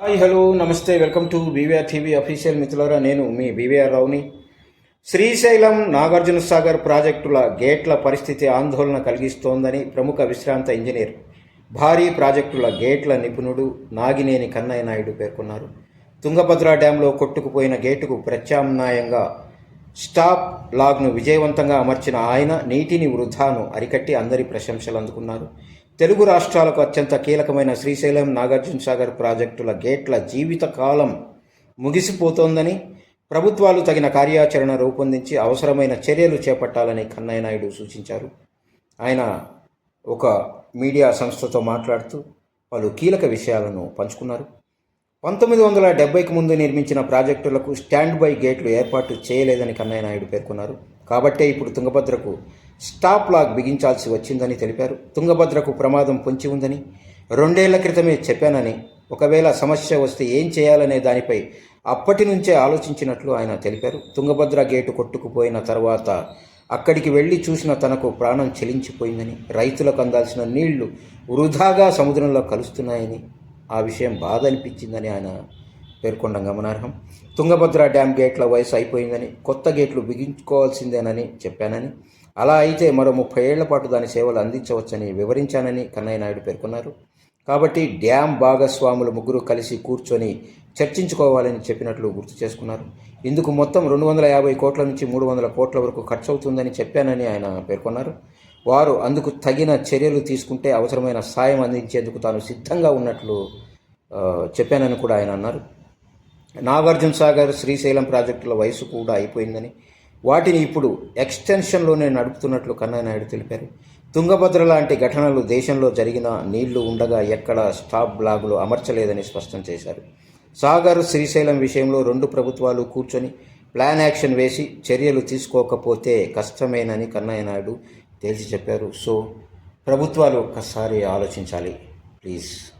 Hi hello నమస్తే welcome to BVR TV official మిత్రులారా నేను మీ బీవీఆర్ రావుని శ్రీశైలం నాగార్జున సాగర్ ప్రాజెక్టుల గేట్ల పరిస్థితి ఆందోళన కలిగిస్తోందని ప్రముఖ విశ్రాంత ఇంజనీర్ భారీ ప్రాజెక్టుల గేట్ల నిపుణుడు నాగినేని కన్నయ్య నాయుడు పేర్కొన్నారు. తుంగభద్ర డ్యాంలో కొట్టుకుపోయిన గేటుకు ప్రత్యామ్నాయంగా స్టాప్ లాగ్ను విజయవంతంగా అమర్చిన ఆయన నీటిని వృధాను అరికట్టి అందరి ప్రశంసలు అందుకున్నారు. తెలుగు రాష్ట్రాలకు అత్యంత కీలకమైన శ్రీశైలం నాగార్జున సాగర్ ప్రాజెక్టుల గేట్ల జీవితకాలం ముగిసిపోతోందని ప్రభుత్వాలు తగిన కార్యాచరణ రూపొందించి అవసరమైన చర్యలు చేపట్టాలని కన్నయ్య నాయుడు సూచించారు. ఆయన ఒక మీడియా సంస్థతో మాట్లాడుతూ పలు కీలక విషయాలను పంచుకున్నారు. పంతొమ్మిది వందల డెబ్బైకి ముందు నిర్మించిన ప్రాజెక్టులకు స్టాండ్ బై గేట్లు ఏర్పాటు చేయలేదని కన్నయ్య నాయుడు పేర్కొన్నారు. కాబట్టే ఇప్పుడు తుంగభద్రకు స్టాప్ లాగ్ బిగించాల్సి వచ్చిందని తెలిపారు. తుంగభద్రకు ప్రమాదం పొంచి ఉందని రెండేళ్ళ క్రితమే చెప్పానని ఒకవేళ సమస్య వస్తే ఏం చేయాలనే దానిపై అప్పటి నుంచే ఆలోచించినట్లు ఆయన తెలిపారు. తుంగభద్ర గేటు కొట్టుకుపోయిన తర్వాత అక్కడికి వెళ్ళి చూసిన తనకు ప్రాణం చెలించిపోయిందని రైతులకు అందాల్సిన నీళ్ళు వృధాగా సముద్రంలో కలుస్తున్నాయని ఆ విషయం బాధ అనిపించిందని ఆయన పేర్కొనడం గమనార్హం. తుంగభద్ర డ్యామ్ గేట్ల వయసు అయిపోయిందని కొత్త గేట్లు బిగించుకోవాల్సిందేనని చెప్పానని అలా అయితే మరో ముప్పై ఏళ్ళ పాటు దాని సేవలు అందించవచ్చని వివరించానని కన్నయ్య నాయుడు పేర్కొన్నారు. కాబట్టి డ్యామ్ భాగస్వాములు ముగ్గురు కలిసి కూర్చొని చర్చించుకోవాలని చెప్పినట్లు గుర్తు చేసుకున్నారు. ఇందుకు మొత్తం రెండు వందల యాభై కోట్ల నుంచి మూడు వందల కోట్ల వరకు ఖర్చు అవుతుందని చెప్పానని ఆయన పేర్కొన్నారు. వారు అందుకు తగిన చర్యలు తీసుకుంటే అవసరమైన సాయం అందించేందుకు తాను సిద్ధంగా ఉన్నట్లు చెప్పానని కూడా ఆయన అన్నారు. నాగార్జున సాగర్ శ్రీశైలం ప్రాజెక్టుల వయసు కూడా అయిపోయిందని వాటిని ఇప్పుడు ఎక్స్టెన్షన్లోనే నడుపుతున్నట్లు కన్నయ్య నాయుడు తెలిపారు. తుంగభద్ర లాంటి ఘటనలు దేశంలో జరిగిన నీళ్ళు ఉండగా ఎక్కడ స్టాప్ బ్లాగులు అమర్చలేదని స్పష్టం చేశారు. సాగర్ శ్రీశైలం విషయంలో రెండు ప్రభుత్వాలు కూర్చొని ప్లాన్ యాక్షన్ వేసి చర్యలు తీసుకోకపోతే కష్టమేనని కన్నయ్య నాయుడు తేల్చి చెప్పారు. సో ప్రభుత్వాలు ఒక్కసారి ఆలోచించాలి. ప్లీజ్.